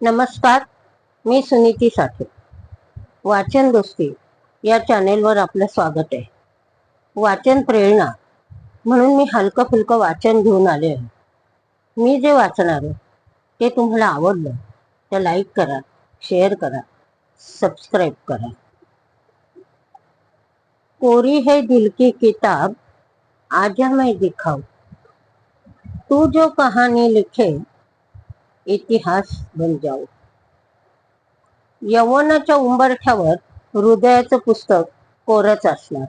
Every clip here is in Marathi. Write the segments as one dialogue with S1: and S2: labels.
S1: नमस्कार, मी सुनीती साठे. वाचन दोस्ती या चॅनेलवर आपलं स्वागत आहे. वाचन प्रेरणा म्हणून मी हलकं फुलकं वाचन घेऊन आले आहे. मी जे वाचणार ते तुम्हाला आवडलं तर लाईक करा शेअर करा सबस्क्राईब करा. कोरी है दिल की किताब, आजा मैं दिखाऊँ. तू जो कहानी लिखे इतिहास बन जाऊ. यवनाच्या उंबरठ्यावर हृदयाचं पुस्तक कोरच असणार.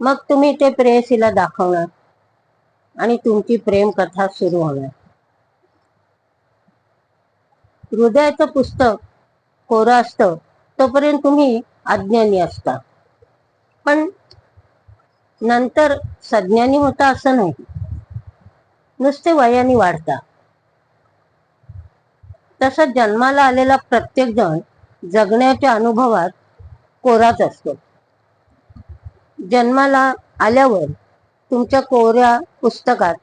S1: मग तुम्ही ते प्रेयसीला दाखवणार आणि तुमची प्रेम कथा सुरू होणार. हृदयाचं पुस्तक कोरं असतं तोपर्यंत तुम्ही अज्ञानी असता. पण नंतर सज्ञानी होता असं नाही. नुसते वयाने वाढता. तसा जन्माला आलेला प्रत्येक जण जगण्याच्या अनुभवात कोराच असतो. जन्माला आल्यावर तुमच्या कोऱ्या पुस्तकात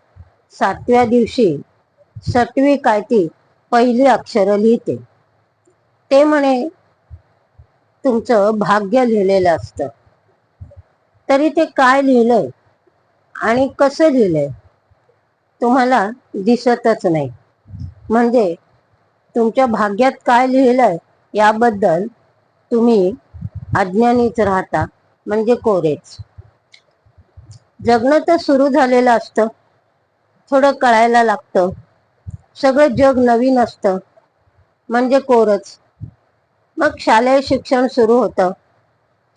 S1: सातव्या दिवशी सटवी काय ती पहिली अक्षरं लिहिते. ते म्हणे तुमचं भाग्य लिहिलेलं असतं. तरी ते काय लिहिलंय आणि कसं लिहिलंय तुम्हाला दिसतच नाही. म्हणजे तुमच्या भाग्यात काय लिहिलंय याबद्दल तुम्ही अज्ञानीच राहता म्हणजे कोरेच जगणं तर सुरू झालेलं असतं. थोडं कळायला लागतं. सगळं जग नवीन असतं. म्हणजे कोरच. मग शालेय शिक्षण सुरू होतं.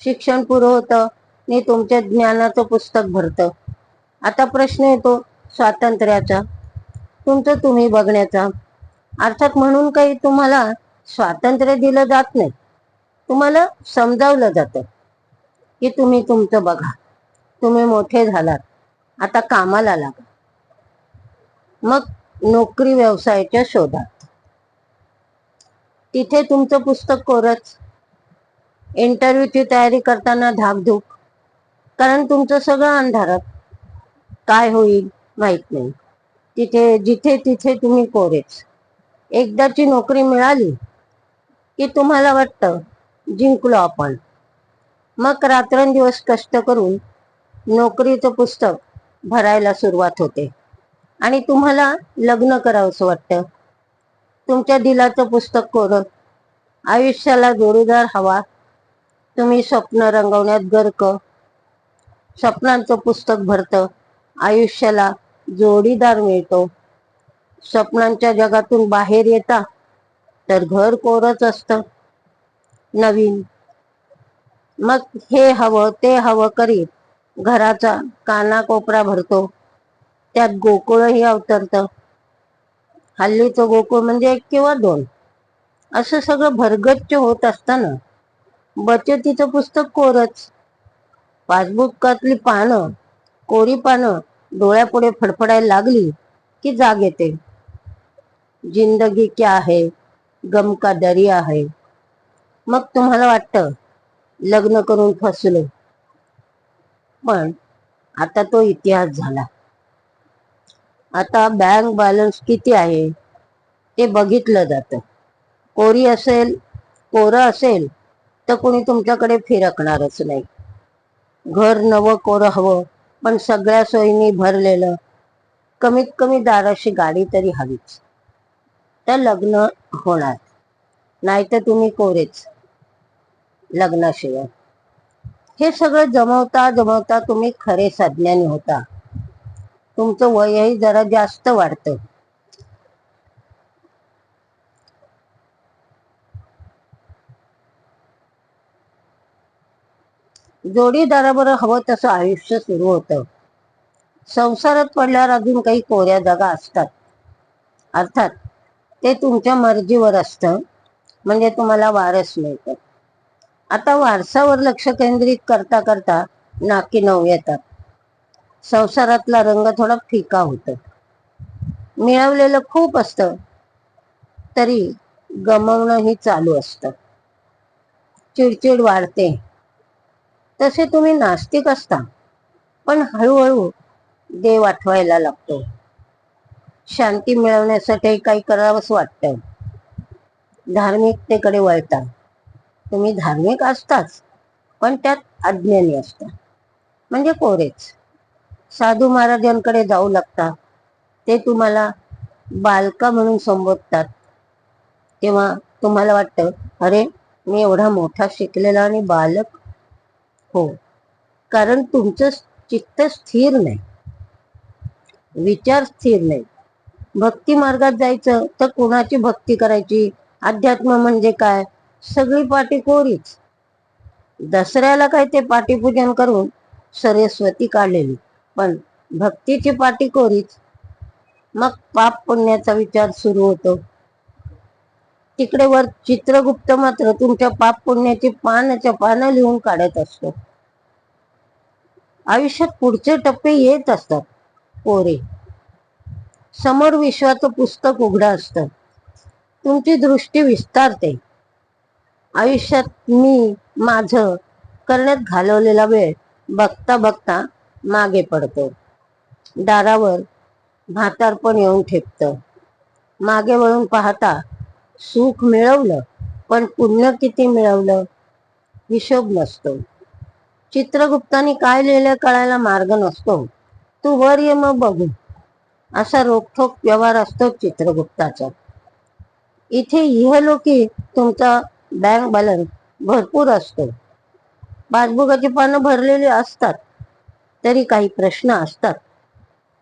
S1: शिक्षण पुरं होतं. आणि तुमच्या ज्ञानाचं पुस्तक भरतं. आता प्रश्न येतो स्वातंत्र्याचा. तुमचं तुम्ही बघण्याचा. अर्थात म्हणून काही तुम्हाला स्वातंत्र्य दिलं जात नाही. तुम्हाला समजावलं जातं की तुम्ही तुमचं बघा. तुम्ही मोठे झालात. आता कामाला लागा. मग नोकरी व्यवसायाच्या शोधात तिथे तुमचं पुस्तक कोरच. इंटरव्ह्यूची तयारी करताना धाकधूक. कारण तुमचं सगळं अंधारात. काय होईल माहीत नाही. तिथे जिथे तिथे तुम्ही कोरेच. एकदाची नोकरी मिळाली की तुम्हाला वाटतं जिंकलो आपण. मग रात्रंदिवस कष्ट करून नोकरीचं पुस्तक भरायला सुरुवात होते. आणि तुम्हाला लग्न करावंसं वाटतं. तुमच्या दिलाचं पुस्तक कोरं आयुष्याला जोडीदार हवा. तुम्ही स्वप्न रंगवण्यात गर्क. स्वप्नांचं पुस्तक भरतं. आयुष्याला जोडीदार मिळतो. स्वप्नांच्या जगातून बाहेर येता तर घर कोरच असत. नवीन. मग हे हवं ते हवं करीत घराचा कानाकोपरा भरतो. त्यात गोकुळही अवतरतं. हल्लीचं गोकुळ म्हणजे एक किंवा दोन. असं सगळं भरगच्च होत असताना बचतीचं पुस्तक कोरच. पासबुकातली पानं कोरी पानं डोळ्यापुढे फडफडायला लागली की जाग येते. जिंदगी क्या है? गम का दरिया आहे मग तुम्हाला वाटतं लग्न करून फसलो पण आता तो इतिहास झाला. आता बँक बॅलन्स किती आहे? ते बघितलं जातं. कोरी असेल कोरं असेल तर कोणी तुमच्याकडे फिरकणारच नाही. घर नवं कोरं हवं पण सगळ्या सोयींनी भरलेलं कमीत कमी दाराशी गाडी तरी हवीच. तर लग्न होणार. नाही तर तुम्ही कोरेच लग्नाशिवाय. हे सगळं जमवता जमवता तुम्ही खरे सज्ञानी होता. तुमचं वयही जरा जास्त वाढतं. जोडीदाराबरोबर हवं तसं आयुष्य सुरू होतं. संसारात पडल्यावर अजून काही कोऱ्या जागा असतात. अर्थात ते तुमच्या मर्जीवर असतं. म्हणजे तुम्हाला वारस मिळतं. आता वारसावर लक्ष केंद्रित करता करता नाकी नऊ येतात. संसारातला रंग थोडा फिका होतो. मिळवलेलं खूप असतं. तरी गमवणंही चालू असतं. चिडचिड वाढते. तसे तुम्ही नास्तिक असता. पण हळूहळू देव आठवायला लागतो. शांती मिळवण्यासाठी काही करावंच वाटतं धार्मिकतेकडे वळता. तुम्ही धार्मिक असताच पण त्यात अज्ञानी असता. म्हणजे कोरेच साधू महाराजांकडे जाऊ लागता. ते तुम्हाला बालका म्हणून संबोधतात. तेव्हा तुम्हाला वाटतं अरे मी एवढा मोठा शिकलेला आणि बालक? हो. कारण तुमचं चित्त स्थिर नाही. विचार स्थिर नाही. भक्ती मार्गात जायचं तर कोणाची भक्ती करायची? अध्यात्म म्हणजे काय? सगळी पाठी कोरीच. दसऱ्याला काय ते पाठीपूजन करून सरस्वती काढलेली. पण भक्तीची पाठी कोरीच. मग पाप पुण्याचा विचार सुरू होतो. तिकडे वर चित्रगुप्त मात्र तुमच्या पाप पुण्याची पानाच्या पानं लिहून काढत असतो. आयुष्यात पुढचे टप्पे येत असतात. पोरे. समोर विश्वाचं पुस्तक उघडं असतं. तुमची दृष्टी विस्तारते. आयुष्यात मी माझं करण्यात घालवलेला वेळ बघता बघता मागे पडतो. दारावर म्हातारपण येऊन ठेपतं. मागे वळून पाहता सुख मिळवलं पण पुण्य किती मिळवलं? हिशोब नसतो. चित्रगुप्तानी काय लिहिलं कळायला मार्ग नसतो. तू वर ये मग बघू. असा रोखोक व्यवहार असतो चित्रगुप्ताचा. इथे इहलोकी तुमचा बँक बॅलन्स भरपूर असतो. पासबुकाची पानं भरलेली असतात तरी काही प्रश्न असतात.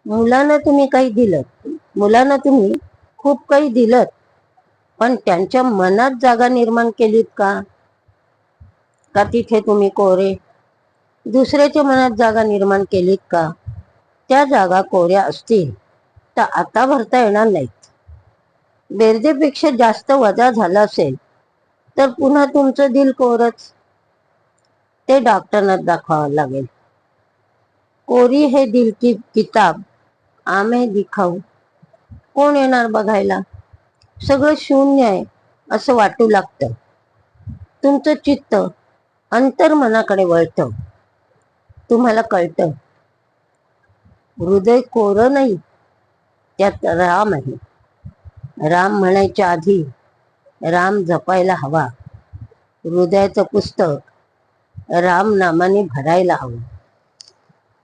S1: मुलांना तुम्ही काही दिलं मुलांना तुम्ही खूप काही दिलं पण त्यांच्या मनात जागा निर्माण केलीत का? का तिथे तुम्ही कोरे? दुसऱ्याच्या मनात जागा निर्माण केलीत का? त्या जागा कोऱ्या असतील. तर आता भरता येणार नाहीत. बेरजेपेक्षा जास्त वजा झाला असेल तर पुन्हा तुमचं दिल कोरच. ते डॉक्टरना दाखवावं लागेल. कोरी हे दिल की किताब आमे दिखाऊ. कोण येणार बघायला? सगळं शून्य आहे असं वाटू लागतं. तुमचं चित्त अंतर्मनाकडे वळतं. तुम्हाला कळतं. हृदय कोरं नाही. त्यात राम आहे. राम म्हणायच्या आधी राम जपायला हवा. हृदयाचं पुस्तक राम नामाने भरायला हवं.